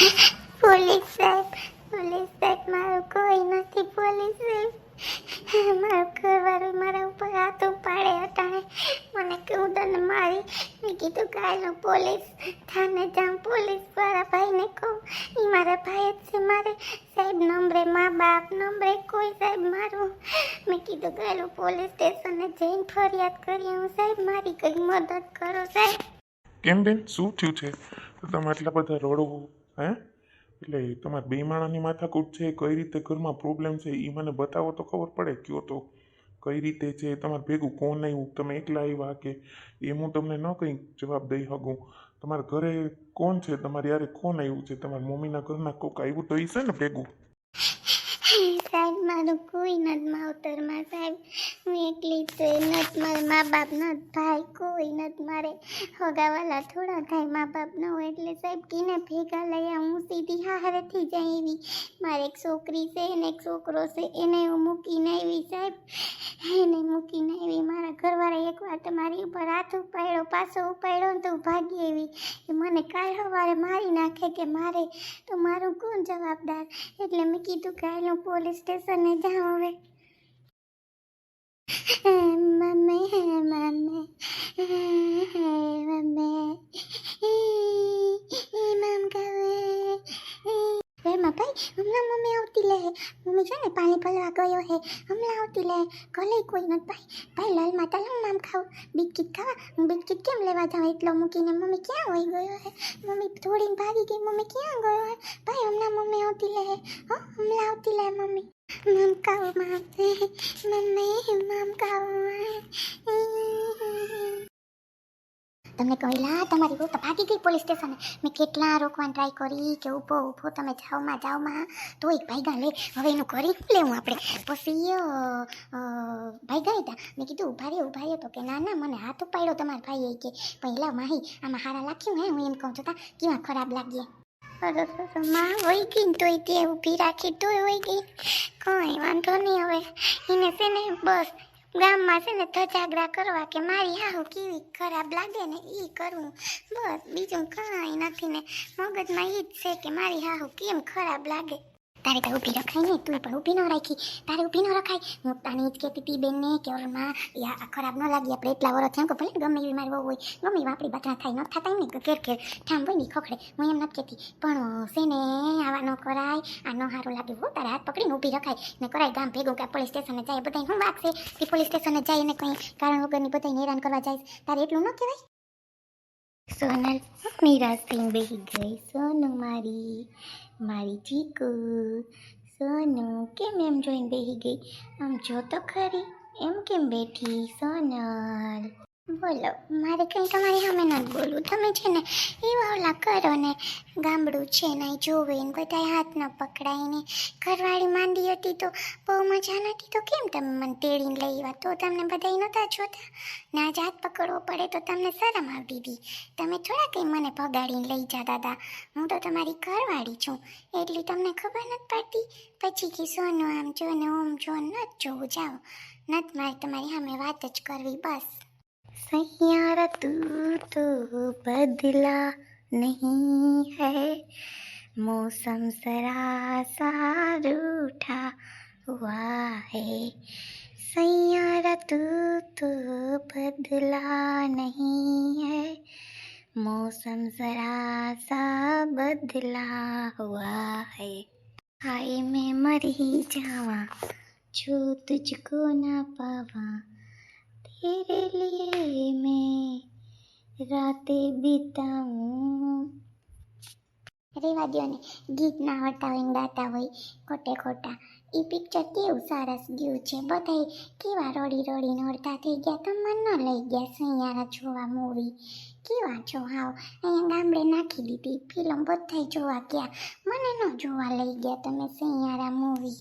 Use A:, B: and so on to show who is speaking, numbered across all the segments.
A: Police સાહેબ police સાહેબ, મારું કોઈ નથી પોલીસ સાહેબ. મારું ઘરવાળું મારા ઉપર હાથ ઉપાડે અટાણે મને કેવું તને મારી. મેં કીધું, કાલનું પોલીસ થાને જાઉં, પોલીસવાળા ભાઈને કહું. એ મારા ભાઈ જ છે મારે. સાહેબ, નંબરે મા બાપ, નંબરે કોઈ સાહેબ મારું મેં કીધું કાલું પોલીસ સ્ટેશને જઈને ફરિયાદ કરી હું, સાહેબ. મારી કંઈક મદદ કરો, સાહેબ.
B: કેમ બેન? શું થયું છે? તમે આટલા બધા રડો હે? એટલે તમારે બે માણાની માથાકૂટ છે, કઈ રીતે ઘરમાં પ્રોબ્લેમ છે એ મને બતાવો તો ખબર પડે. કયો તો કઈ રીતે છે, તમારે ભેગું કોણ આવ્યું તમે એકલા આવ્યા કે? એ હું તમને ન કંઈ જવાબ દઈ શકું. તમારા ઘરે કોણ છે? તમારે યારે કોણ આવ્યું છે? તમારા મમ્મીના ઘરના કોક આવ્યું તો એ છે ને ભેગું?
A: સાહેબ, મારું કોઈ નથી માવતરમાં સાહેબ હું એકલી જ છું નથી મારા મા બાપ નથી ભાઈ કોઈ નથી મારે હગાવાલા થોડા થાય મા બાપ ન હોય એટલે સાહેબ કીને ભેગા લઈ આવું હું સીધી હારેથી જ આવી મારે એક છોકરી છે ને એક છોકરો છે એને હું મૂકીને આવી સાહેબ એને મૂકીને આવી મારા ઘરવાળા એકવાર તો મારી ઉપર હાથ ઉપાડ્યો પાછો ઉપાડ્યો ને તો હું ભાગી આવી કે મને કાલ સવારે મારી નાખે કે મારે? તો મારું કોણ જવાબદાર? એટલે મેં કીધું કે હાલ હું પોલીસ સ્ટેશને જાઉં હવે. મમ્મી મમ્મી મમ્મી મમ કહે રેમાં ભાઈ હમણાં મમ્મી આવતી લે. મમ્મી છે ને પાણી ભરવા ગયો હે. હમણાં આવતી લે. ગલે કોઈ નથી ભાઈ. ભાઈ, લાલ લઉં મામ ખાવ. બિસ્કિટ ખાવા. હું બિસ્કિટ કેમ લેવા જાઉં? એટલો મૂકીને મમ્મી ક્યાં હોઈ ગયો હે? મમ્મી થોડીને ભાગી ગઈ. મમ્મી ક્યાં ગયો હે? ભાઈ, હમણાં મમ્મી આવતી લે હે, હમણાં આવતી લે મમ્મી. ખાવ તમને કહેલા તમારી બહુ ભાગી ગઈ પોલીસ સ્ટેશને. મેં કેટલા રોકવાની ટ્રાય કરી કે ઊભો ઊભો તમે જાઓમાં જાઓમાં તો એક ભાઈગા લે હવે એનું કરી લેવું આપણે. પછી અ, અ, ભાઈ ગયા હતા. મેં કીધું ઊભા રહ્યો ઊભા રહ્યો. તો કે ના ના મને હાથ ઉપાડ્યો તમારા ભાઈએ કે. પહેલા માહી આમાં હારા લાખ્યું હે? હું એમ કહું છું તા કેવા ખરાબ લાગીએ માં હોય ગઈ તોય તે ઊભી રાખી, તોય હોય ગઈ. કંઈ વાંધો નહીં હવે. એને છે ને બસ ગામમાં છે ને ધજાગરા કરવા કે મારી હાહુ કેવી ખરાબ લાગે ને એ કરવું બસ બીજું કાંઈ નથી ને. મગજમાં એ જ છે કે મારી હાહુ કેમ ખરાબ લાગે. તારે તો ઊભી રખાય નહીં, તું પણ ઊભી ન રાખી. તારે ઊભી ન રખાય. હું તાને જ કહેતી હતી બેનને કે ઓરમાં યા ખરાબ ન લાગી, આપણે એટલા વર્ષ થયા કે ભલે ગમે એવી મારી હોય, ગમે એવા આપણી બાતરા થાય, ન થતા ને ઘેર ઘેર ઠામ હોય ને ખખડે. હું એમ નથી કહેતી, પણ છે ને, આવા ન કરાય, આ ન સારું લાગે. હો તારે હાથ પકડીને ઊભી રખાય, ને કરાય ગામ ભેગું કે પોલીસ સ્ટેશને જાય, બધાય શું વાગશે કે પોલીસ સ્ટેશને જાય ને કંઈ કારણ વગરની બધાને હેરાન કરવા જાય. તારે એટલું ન કહેવાય? સોનલ નિરાશ સિંહ બેહી ગઈ. સોનુ મારી મારી ચીકુ. સોનુ, કેમ એમ જોઈને બેહી ગઈ? આમ જો તો ખરી. એમ કેમ બેઠી? સોનલ. બોલો, મારે કંઈ તમારી સામે નથી બોલવું. તમે છે ને એવા ઓલા કરો ને ગામડું છે ને જોવે ને બધા હાથ ન પકડાય ને. ઘરવાળી માંદી હતી તો બહુ મજા નથી તો કેમ તમે મને તેડીને લઈ આવ્યા? તો તમને બધા નહોતા જોતા. ને આજે હાથ પકડવો પડે તો તમને શરમ આવતી હતી તમે થોડા કંઈ મને ભગાડીને લઈ જતા હતા હું તો તમારી ઘરવાળી છું. એટલી તમને ખબર નથી પડતી? પછી કે સોનું આમ જો ને ઓમ જો ન જોવું. જાઓ. નથી મારે તમારી સામે વાત જ કરવી, બસ. सैयारा तू तो बदला नहीं है। मौसम जरा सा रूठा हुआ है। सैयारा तू तो बदला नहीं है। मौसम जरा सा बदला हुआ है। हाय मैं मरी जावा जो तुझको ना पावा। तेरे लिए मैं रातें बिताऊं રેવા દો ને ગીત ના આવડતા હોય ને ગાતા હોય ખોટે ખોટા એ પિક્ચર કેવું સરસ ગયું છે બધાય કેવા રડી રડીને અડધા થઈ ગયા તો મન ન લઈ ગયા સૈયારા જોવા મૂવી કેવા છો હાવ અહીંયા ગામડે નાખી દીધી ફિલ્મ બધાય જોવા ગયા મને ન જોવા લઈ ગયા તમે સૈયારા મૂવી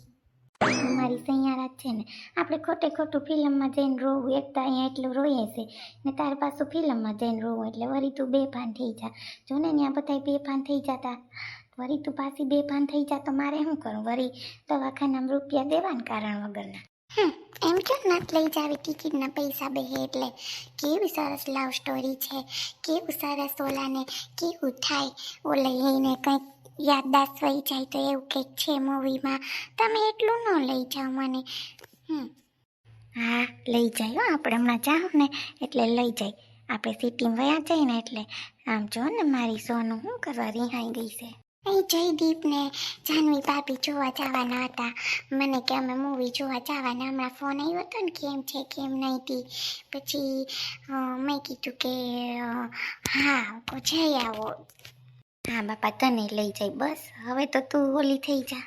A: મારી સૈયારા છે ને. આપણે ખોટે ખોટું ફિલ્મમાં જઈને રોવું, એક તો અહીંયા એટલું રોઈએ છે, ને તાર પાછું ફિલ્મમાં જઈને રોવું, એટલે વળી તું બેભાન થઈ જા. જો ને ત્યાં બધાય બેભાન થઈ જતા. વળી તું પાછી બેભાન થઈ જા તો મારે શું કરું? વળી દવાખાનામાં રૂપિયા દેવાને કારણ વગરના. એમ કેમ નથી લઈ જાવી ટિકિટના પૈસા બે એટલે? કેવી સરસ લવ સ્ટોરી છે, કેવું સરસ ઓલાને, કેવું થાય ઓલે લઈને કંઈક યાદદાસ્ત વહી જાય તો એવું કંઈક છે મૂવીમાં તમે એટલું ન લઈ જાઓ મને. હમ. હા, લઈ જાય હો, આપણે હમણાં જાઓ ને, એટલે લઈ જાય. આપણે સિટીમાં વયા જાય ને એટલે, આમ જો ને મારી સોનું શું કરવા રિહાઈ ગઈ છે. અહીં જયદીપ ને જાનવી ભાભી જોવા જવાના હતા. મને કે અમે મૂવી જોવા જવાના, હમણાં ફોન આવ્યો હતો ને કેમ છે, કેમ નહીં હતી પછી મેં કીધું કે હા જઈ આવો. હા, બાપા, તને લઈ જાય. બસ, હવે તો તું હોલી થઈ જા.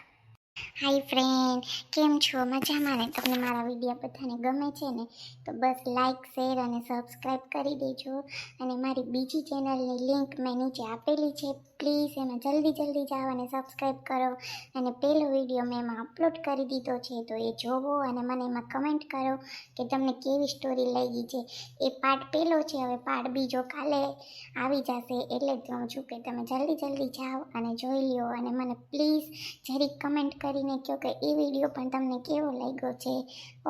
A: હાય ફ્રેન્ડ કેમ છો? મજામાં ને? તમને મારા વીડિયો બધાને ગમે છે ને? તો બસ લાઇક શેર અને સબસ્ક્રાઈબ કરી દેજો. અને મારી બીજી ચેનલની લિંક મેં નીચે આપેલી છે. પ્લીઝ એને જલ્દી જલ્દી જાઓ અને સબસ્ક્રાઈબ કરો. અને પહેલો વીડિયો મેં એમાં અપલોડ કરી દીધો છે, તો એ જોવો અને મને એમાં કમેન્ટ કરો કે તમને કેવી સ્ટોરી લાગી છે. એ પાર્ટ પહેલો છે, હવે પાર્ટ બીજો કાલે આવી જશે. એટલે જ કહું છું કે તમે જલ્દી જલ્દી જાઓ અને જોઈ લ્યો અને મને પ્લીઝ જરીક કમેન્ટ કરીને કહો કે એ વીડિયો પણ તમને કેવો લાગ્યો છે.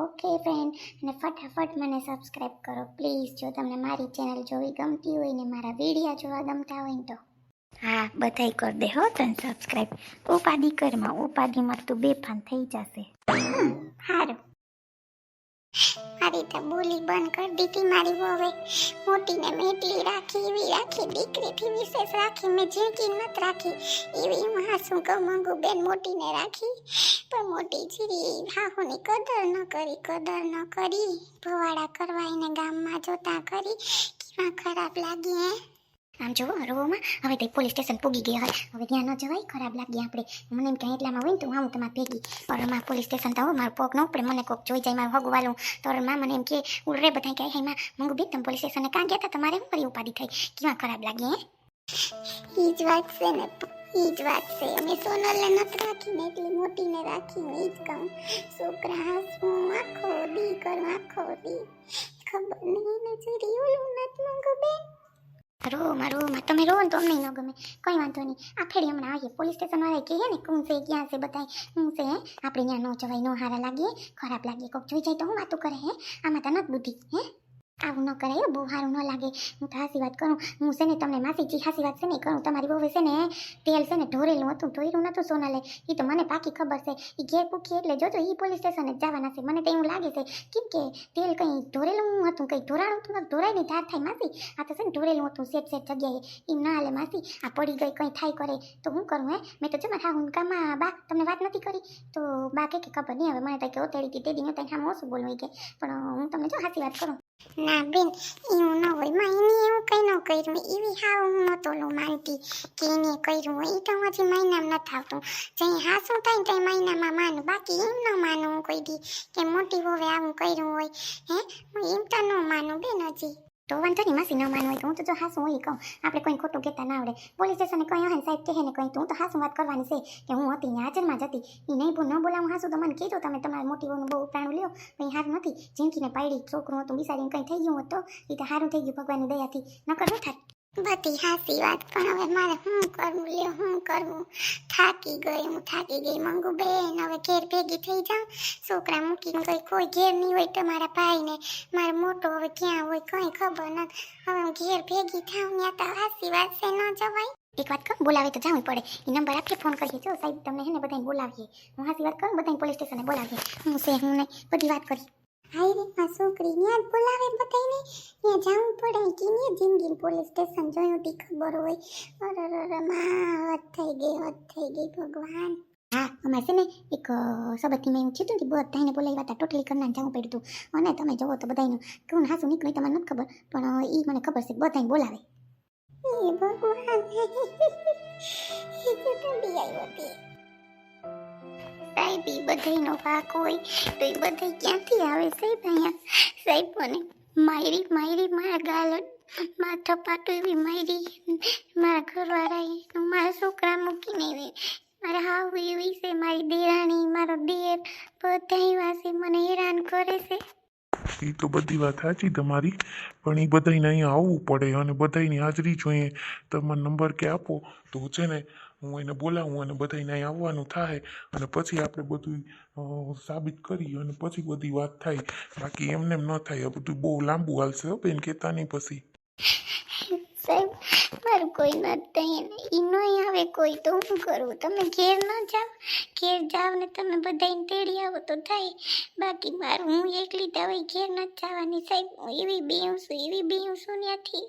A: ઓકે ફ્રેન્ડ અને ફટાફટ મને સબસ્ક્રાઈબ કરો. પ્લીઝ, જો તમને મારી ચેનલ જોવી ગમતી હોય ને મારા વિડીયા જોવા ગમતા હોય તો હા, બધાય કર દે હો તને સબસ્ક્રાઈબ ઉપાધિ કરમાં ઉપાધિમાં તું બેફાન થઈ જશે. સારું મારી તો બોલી બંધ કરી દીધી મારી વહુએ. મોટીને મેટલી રાખી, એવી રાખી, દીકરીથી વિશેષ રાખી, મેં ઝીણકી નથી રાખી. એવી હું હાસું કહું મંગુ બેન, મોટીને રાખી. પણ મોટી જીરી હાહુની કદર ન કરી, કદર ન કરી. ભવાડા કરવા એને ગામમાં જોતા કરી. કેવા ખરાબ લાગી આમ જુઓ રોમાં હવે તે પોલીસ સ્ટેશન પૂગી ગયા હોય. હવે ત્યાં ન જવાય, ખરાબ લાગી આપણે મને એમ ક્યાં એટલામાં હોય ને તો હું તમારે ભેગી. પણ પોલીસ સ્ટેશન તો મારું પોક ન ઉપડે, મને કોક જોઈ જાય, મારું હગું વાલું. તો માં મને એમ કે ઉડરે બધા કહે હે, માં, મંગુ બેન, તમે પોલીસ સ્ટેશને કાં ગયા હતા તમારે શું કરી ઉપાધિ થઈ? કેવા ખરાબ લાગી, હે? ઈ જ વાત છે ને, ઈ જ વાત છે. અમે સોનલને નથી રાખીને, એટલી મોટીને રાખીને હું ઈ જ કહું. છોકરા હાસું આખો દી કરું, આખો દી. ખબર નહીં ને જરી ઓલું નથી, મંગુ બેન? રોમાં રોમાં તમે રો ને તો અમને ન ગમે. કંઈ વાંધો નહીં. આ ફેરી હમણાં આવીએ પોલીસ સ્ટેશન વાળા કહે ને કું છે, ક્યાં છે બતાય હું છે આપણે ત્યાં ન જવાય, ન હારા લાગીએ, ખરાબ લાગીએ. કોક જોઈ જાય તો હું વાતું કરે, હે? આમાં તો નથી બુદ્ધિ, હે? આવું ન કરાય હો, બહુ સારું ન લાગે. હું તો હાસી વાત કરું. હું છે ને તમને માસીજી હાસી વાત છે ને કરું. તમારી બહુ છે ને તેલ છે ને ઢોરેલું હતું ઢોર્યું નતું સોનાલે. એ તો મને પાકી ખબર છે. એ ઘેર પૂકી એટલે જોજો એ પોલીસ સ્ટેશને જવાના છે. મને તો એવું લાગે છે કેમ કે તેલ કંઈ ઢોરેલું હતું કંઈ ઢોરાણું હતું ને ઢોરાયની ધાર થાય માસી. આ તો છે ને ઢોરેલું હતું સેટ સેટ જગ્યાએ. એમ ના હાલે માસી. આ પડી ગઈ કંઈ થાય કરે. તો હું કરું હે? મેં તો જમા હા હું બા તમને વાત નથી કરી. તો બા કે ખબર નહીં હવે મને તો કે ઓતેડી હતી તે દી મેં ત્યાં ઓછું બોલવું કે. પણ હું તમને જો હાસી વાત કરું. ના બેન, એવું ન હોય. માં, એને એવું કંઈ ન કર્યું. એવી હા હું નતો લો માનતી કે એને કર્યું હોય. એ તો હજી મહિનામાં નથી આવતું. જઈ હાસું થાય ને તો મહિનામાં માનું. બાકી એમ ન માનું હું કોઈ દી કે મોટી હોવે આવું કર્યું હોય. હે? હું એમ તો ન માનું બેન હજી. તો વાંધો નહીં, માસી ન માન હોય તો હું તો જો હાસું હોય કહું આપણે કોઈ ખોટું કહેતા ના આવડે પોલીસ સ્ટેશને કહ્યું હોય સાહેબ કહે ને કંઈ તો હું તો હાસું વાત કરવાની છે. કે હું હતી હાજરમાં જ હતી એ નહીં ભૂલ ન બોલાવું, હાસું તો મને કીધું તમે તમારા મોટી બહુનું બહુ પ્રાણું લ્યો કંઈ હારું નથી. જિંદગીને પાડી છોકરું હતું બિસારીને કંઈ થઈ ગયું હતું એ તો સારું થઈ ગયું, ભગવાનની દયાથી. નકર ન થાય બધી હાસી વાત, પણ હવે મારે શું કરવું? લે શું કરવું? થાકી ગઈ હું, થાકી ગઈ મંગુ બેન હવે ઘેર ભેગી થઈ જાઉં. છોકરા મૂકીને ગઈ કોઈ ઘેર નહીં હોય તો મારા ભાઈને. મારો મોટો હવે ક્યાં હોય કંઈ ખબર નથી હવે હું ઘેર ભેગી થાઉં, ત્યાં તો હાસી વાત છે, ન જવાય. એક વાત કહું, બોલાવે તો જવું પડે. એ નંબર આપીએ ફોન કરીએ. જો સાહેબ, તમને હે ને બધાને બોલાવીએ. હું હાસી વાત કરું બધાને પોલીસ સ્ટેશને બોલાવીએ. હું છે, હું નહીં, બધી વાત કરી હાય રે આ છોકરી ત્યાં બોલાવે બધાને ત્યાં જવું પડે કે ને જિંદગી પોલીસ સ્ટેશન જોયું તી ખબર હોય અરે અરે માં હદ થઈ ગઈ હદ થઈ ગઈ ભગવાન હા અમારે છે ને એક સબતથી મેં એવું થયું હતું કે બધાને બોલાવ્યા હતા ટોટલી કરનાર જવું પડ્યું હતું અને તમે જોવો તો બધાનું કોણ હાસું નીકળી તમને નથી ખબર પણ એ મને ખબર છે બધાને બોલાવે એ ભગવાન સાહેબ એ બધાયનો પાક હોય તો એ બધા ક્યાંથી આવે સાહેબ અહીંયા? સાહેબ મને માયરી માયરી મારા ગાલ માથા પાટું એવી માયરી મારા ઘરવાળાએ મારા છોકરા મૂકીને એવી, મારા હાવ એવી છે, મારી દેરાણી, મારો દેર બધા એવા મને હેરાન કરે છે.
B: એ તો બધી વાત સાચી તમારી, પણ એ બધાને અહીંયા આવવું પડે અને બધાની હાજરી જોઈએ. તમારો નંબર કે આપો, તો છે ને હું એને બોલાવું અને બધાને અહીં આવવાનું થાય અને પછી આપણે બધું સાબિત કરી અને પછી બધી વાત થાય. બાકી એમને એમ ન થાય બધું બહુ લાંબુ હાલશે હો બેન કહેતા નહીં પછી.
A: સાહેબ, મારું કોઈ નથી એ નહીં આવે કોઈ તો હું કરું? તમે ઘેર ન જાઓ ઘેર જાઓ ને તમે બધાને તેડી આવો તો થાય. બાકી મારું હું એકલી દવાઈ ઘેર નથી જવાની સાહેબ. હું એવી બીવું છું, એવી બીવું છું ત્યાંથી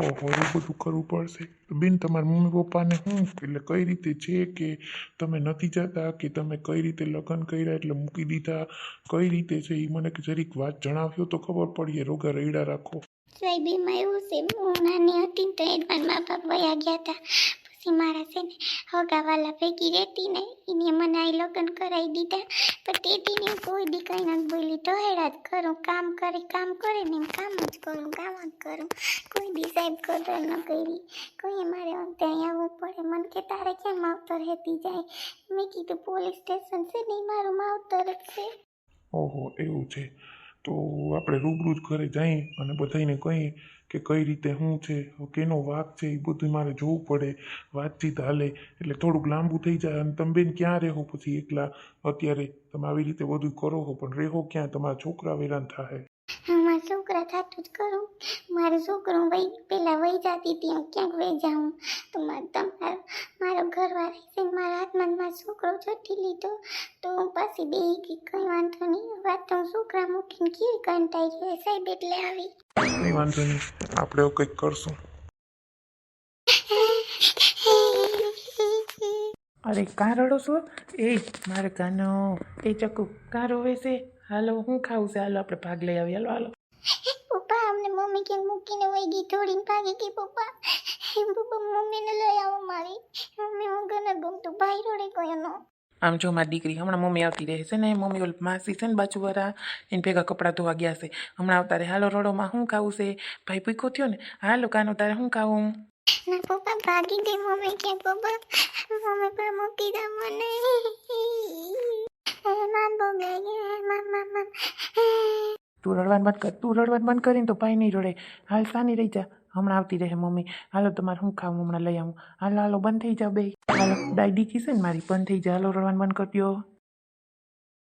B: ઓહો એવું બધું કરવું પડશે. બેન, તમારા મમ્મી પપ્પાને શું એટલે કઈ રીતે છે કે તમે નથી જતા કે તમે કઈ રીતે લગ્ન કર્યા એટલે મૂકી દીધા? કઈ રીતે છે? એ મને જરીક વાત જણાવ્યો તો ખબર પડીએ રોગા રૈડા રાખો.
A: સાહેબ, એમાં એવું છે, હું નાની હતી તો એ મારા મા બાપ વયા ગયા હતા. મારા છે ને હગાવાલા ભેગી રહેતી ને એને મને આ લગ્ન કરાવી દીધા. પણ તેથી ને કોઈ દી કંઈ નથી બોલી, તો હેડા જ કરું, કામ કરે કામ કરે ને એમ કામ જ કરું કામ જ કરું. કોઈ દી સાહેબ કદર ન કરી કોઈ મારે અંતે અહીં આવવું પડે? મને કે તારે કેમ માવતર રહેતી જાય? મેં કીધું, પોલીસ સ્ટેશન છે ને મારું માવતર જ છે.
B: ઓહો, એવું છે. તો આપણે રૂબરૂ જ ઘરે જઈ અને બધાને કહીએ કે કઈ રીતે શું છે, કેનો વાક છે એ બધું મારે જોવું પડે, વાતચીત હાલે, એટલે થોડુંક લાંબુ થઈ જાય અને તમે બેન ક્યાં રહો પછી એકલા? અત્યારે તમે આવી રીતે બધું કરો છો પણ રહો ક્યાં? તમારા છોકરા વેરાન થાય
A: હા છોકરા થતું જ કરું. મારો છોકરો વહી પહેલાં વહી જતી હતી હું ક્યાંક વહી જાઉં? તો મારે તમારો મારો ઘરવાળી છે મારા હાથમાં મારો છોકરો છોટી લીધો. તો હું પાછી બે કે કંઈ વાંધો નહીં. વાત તો હું છોકરા મૂકીને કેવી કંટાઈ ગયો સાહેબ એટલે આવી.
B: કંઈ વાંધો નહીં. આપણે એવું કંઈક કરશું.
C: અરે કાં રડો છો? એ મારે કાનો એ ચકુ કાં રોવે છે. હાલો હું ખાવું છે. હાલો આપણે ભાગ લઈ આવીએ. હાલો હાલો.
A: પપ્પા અમને મમ્મી ક્યાંક મૂકીને વહી ગઈ થોડીને ભાગી ગઈ પપ્પા પપ્પા મમ્મીને લઈ આવો મારી મમ્મી હું ઘરે ગમતું ભાઈ રોડે કોઈનો
C: આમ જો મારી દીકરી હમણાં મમ્મી આવતી રહે છે ને મમ્મી ઓલ માસી છે ને બાજુવાળા એને ભેગા કપડાં ધોવા ગયા છે હમણાં આવતા રહે હાલો રડોમાં શું ખાવું છે ભાઈ પૂછો થયો ને હાલો કાનો તારે શું ખાવું
A: ના પપ્પા ભાગી ગઈ મમ્મી ક્યાં પપ્પા મમ્મી પર મૂકી દે મને મામ બોગાઈ ગયા મામ મામ મામ
C: તું રડવાનું બંધ કર, તું રડવાનું બંધ કરીને તો ભાઈ નહીં રડે. હાલ સાની રહી જા. હમણાં આવતી રહે મમ્મી. હાલો તમારે શું ખાવું હમણાં લઈ આવું. હાલો હાલો, બંધ થઈ જાઓ બે. હાલો, ડાયડી છે ને મારી? બંધ થઈ જા. હાલો, રડવાનું બંધ કરજો.